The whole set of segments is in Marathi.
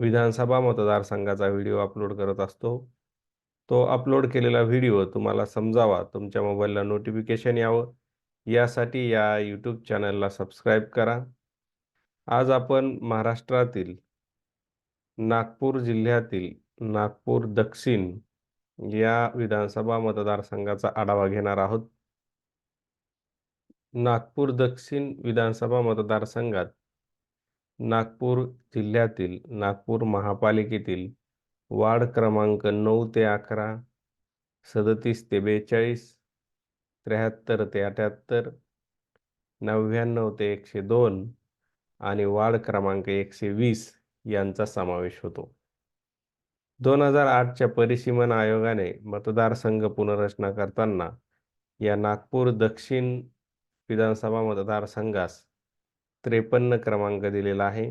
विधानसभा मतदारसंघाचा व्हिडिओ अपलोड करत असतो. तो अपलोड केलेला व्हिडिओ तुम्हाला समजावा, तुमच्या मोबाईलला नोटिफिकेशन यावं, यासाठी या यूट्यूब चॅनलला सबस्क्राईब करा. आज आपण महाराष्ट्रातील नागपूर जिल्ह्यातील नागपूर दक्षिण या विधानसभा मतदारसंघाचा आढावा घेणार आहोत. नागपूर दक्षिण विधानसभा मतदारसंघात नागपूर जिल्ह्यातील नागपूर महापालिकेतील वार्ड क्रमांक नऊ ते अकरा सदतीस ते बेचाळीस त्र्याहत्तर ते अठ्याहत्तर नव्याण्णव ते एकशे दोन आणि वार्ड क्रमांक एकशे वीस यांचा समावेश होतो. दोन हजार आठच्या परिसीमन आयोगाने मतदारसंघ पुनर्रचना करताना या नागपूर दक्षिण विधानसभा मतदारसंघास त्रेपन्न क्रमांक दिलेला आहे.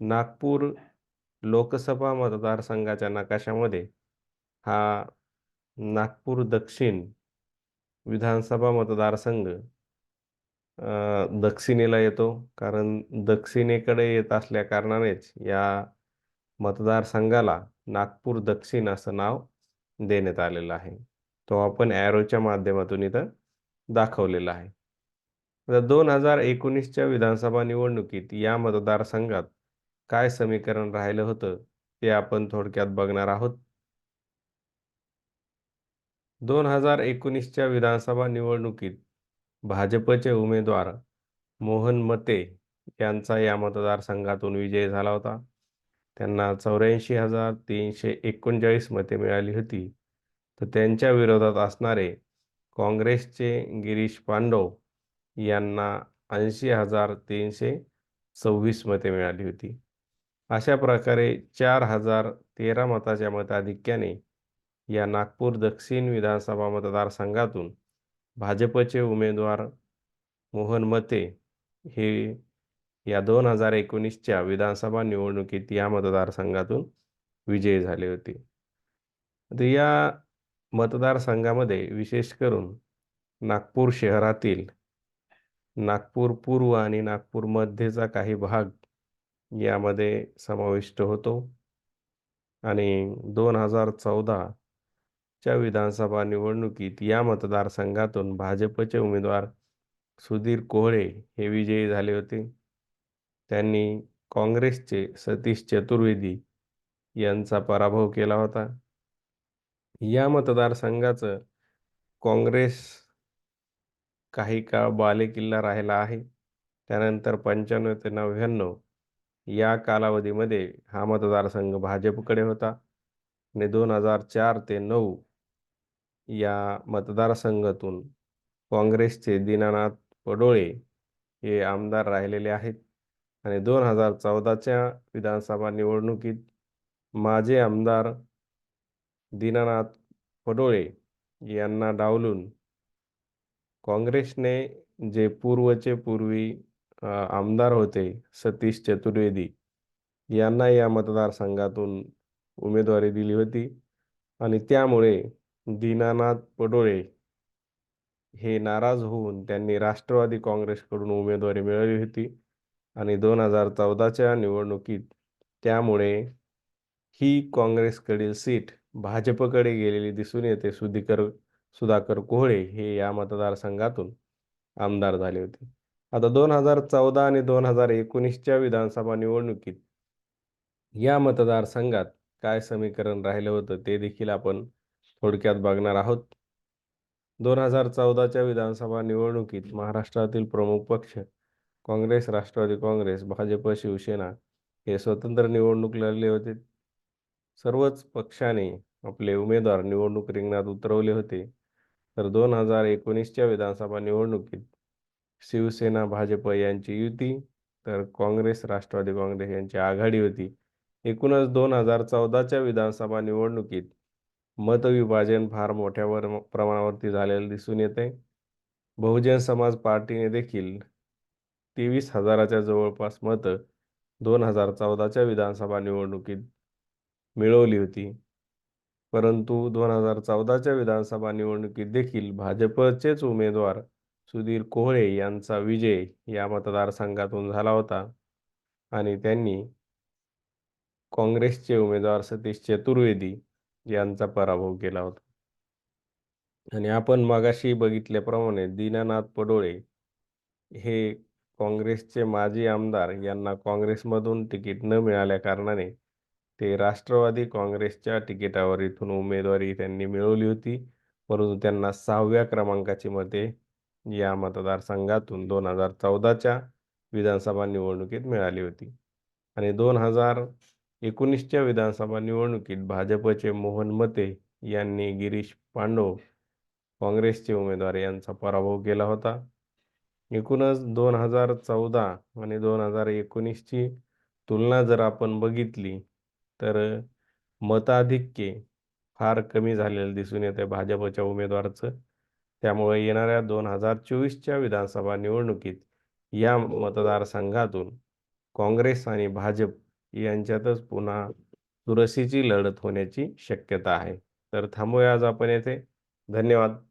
नागपूर लोकसभा मतदारसंघाच्या नकाशामध्ये हा नागपूर दक्षिण विधानसभा मतदारसंघ दक्षिणेला येतो. कारण दक्षिणेकडे येत असल्या कारणानेच या मतदारसंघाला नागपूर दक्षिण असं नाव देण्यात आलेलं आहे. तो आपण ॲरोच्या माध्यमातून इथं दाखवलेला आहे. दोन हजार एकोणीसच्या विधानसभा निवडणुकीत या मतदारसंघात काय समीकरण राहिलं होतं ते आपण थोडक्यात बघणार आहोत. दोन हजार एकोणीसच्या विधानसभा निवडणुकीत भाजपचे उमेदवार मोहन मते यांचा या मतदारसंघातून विजय झाला होता. त्यांना चौऱ्याऐंशी हजार तीनशे एकोणचाळीस मते मिळाली होती. तर त्यांच्या विरोधात असणारे काँग्रेसचे गिरीश पांडव यांना ऐंशी हजार तीनशे सव्वीस मते मिळाली होती. अशा प्रकारे चार हजार तेरा मताच्या मताधिक्याने या नागपूर दक्षिण विधानसभा मतदारसंघातून भाजपचे उमेदवार मोहन मते हे या दोन हजार एकोणीसच्या विधानसभा निवडणुकीत या मतदारसंघातून विजयी झाले होते. तर या मतदारसंघामध्ये विशेष करून नागपूर शहरातील नागपूर पूर्व आणि नागपूर मध्येचा काही भाग यामध्ये समाविष्ट होतो. आणि दोन हजार चौदाच्या विधानसभा निवडणुकीत या मतदारसंघातून भाजपचे उमेदवार सुधीर कोहळे हे विजयी झाले होते. त्यांनी काँग्रेसचे सतीश चतुर्वेदी यांचा पराभव केला होता. या मतदारसंघाचं काँग्रेस काही काळ बालेकिल्ला राहिला आहे. त्यानंतर पंच्याण्णव ते नव्याण्णव या कालावधीमध्ये हा मतदारसंघ भाजपकडे होता आणि दोन हजार चार ते नऊ या मतदारसंघातून काँग्रेसचे दीनानाथ पडोळे हे आमदार राहिलेले आहेत. आणि दोन हजार चौदाच्या विधानसभा निवडणुकीत माझे आमदार दीनानाथ पडोळे यांना डावलून काँग्रेसने जे पूर्वचे पूर्वी आमदार होते सतीश चतुर्वेदी यांना या मतदारसंघातून उमेदवारी दिली होती. आणि त्यामुळे दीनानाथ पडोळे हे नाराज होऊन त्यांनी राष्ट्रवादी काँग्रेसकडून उमेदवारी मिळवली होती. आणि दोन हजार चौदाच्या निवडणुकीत त्यामुळे ही काँग्रेसकडील सीट भाजपकडे गेलेली दिसून येते सुधीकर सुधाकर कोहळे हे या मतदारसंघातून आमदार झाले होते. आता दोन हजार चौदा आणि दोन हजार एकोणीसच्या विधानसभा निवडणुकीत या मतदारसंघात काय समीकरण राहिलं होतं ते देखील आपण थोडक्यात बघणार आहोत. दोन हजार चौदाच्या विधानसभा निवडणुकीत महाराष्ट्रातील प्रमुख पक्ष काँग्रेस राष्ट्रवादी काँग्रेस भाजप शिवसेना हे स्वतंत्र निवडणूक लढले होते. सर्वच पक्षाने आपले उमेदवार निवडणूक रिंगणात उतरवले होते. तर दोन हजार एकोणीसच्या विधानसभा निवडणुकीत शिवसेना भाजप यांची युती तर काँग्रेस राष्ट्रवादी काँग्रेस यांची आघाडी होती. एकूणच दोन हजार चौदाच्या विधानसभा निवडणुकीत मतविभाजन फार मोठ्या प्रमाणावरती झालेलं दिसून येते. बहुजन समाज पार्टीने देखील तेवीस हजाराच्या जवळपास मतं दोन हजार चौदाच्या विधानसभा निवडणुकीत मिळवली होती. परंतु दोन हजार चौदाच्या विधानसभा निवडणुकीत देखील भाजपचेच उमेदवार सुधीर कोहळे यांचा विजय या मतदारसंघातून झाला होता. आणि त्यांनी काँग्रेसचे उमेदवार सतीश चतुर्वेदी यांचा पराभव केला होता. आणि आपण मागाशी बघितल्याप्रमाणे दीनानाथ पडोळे हे काँग्रेसचे माजी आमदार यांना काँग्रेसमधून तिकीट न मिळाल्या कारणाने ते राष्ट्रवादी काँग्रेसच्या तिकिटावर इथून उमेदवारी त्यांनी मिळवली होती. परंतु त्यांना सहाव्या क्रमांकाची मते या मतदारसंघातून दोन हजार चौदाच्या विधानसभा निवडणुकीत मिळाली होती. आणि दोन हजार एकोणीसच्या विधानसभा निवडणुकीत भाजपचे मोहन मते यांनी गिरीश पांडव काँग्रेसचे उमेदवार यांचा पराभव केला होता. एकूणच दोन हजार चौदा आणि दोन हजार एकोणीसची तुलना जर आपण बघितली तर मताधिक्य फार कमी झालेलं दिसून येते भाजपच्या उमेदवाराचं. त्यामुळे येणाऱ्या दोन हजार चोवीसच्या विधानसभा निवडणुकीत या मतदारसंघातून काँग्रेस आणि भाजप यांच्यातच पुन्हा चुरशीची लढत होण्याची शक्यता आहे. तर थांबूया आज आपण येथे. धन्यवाद.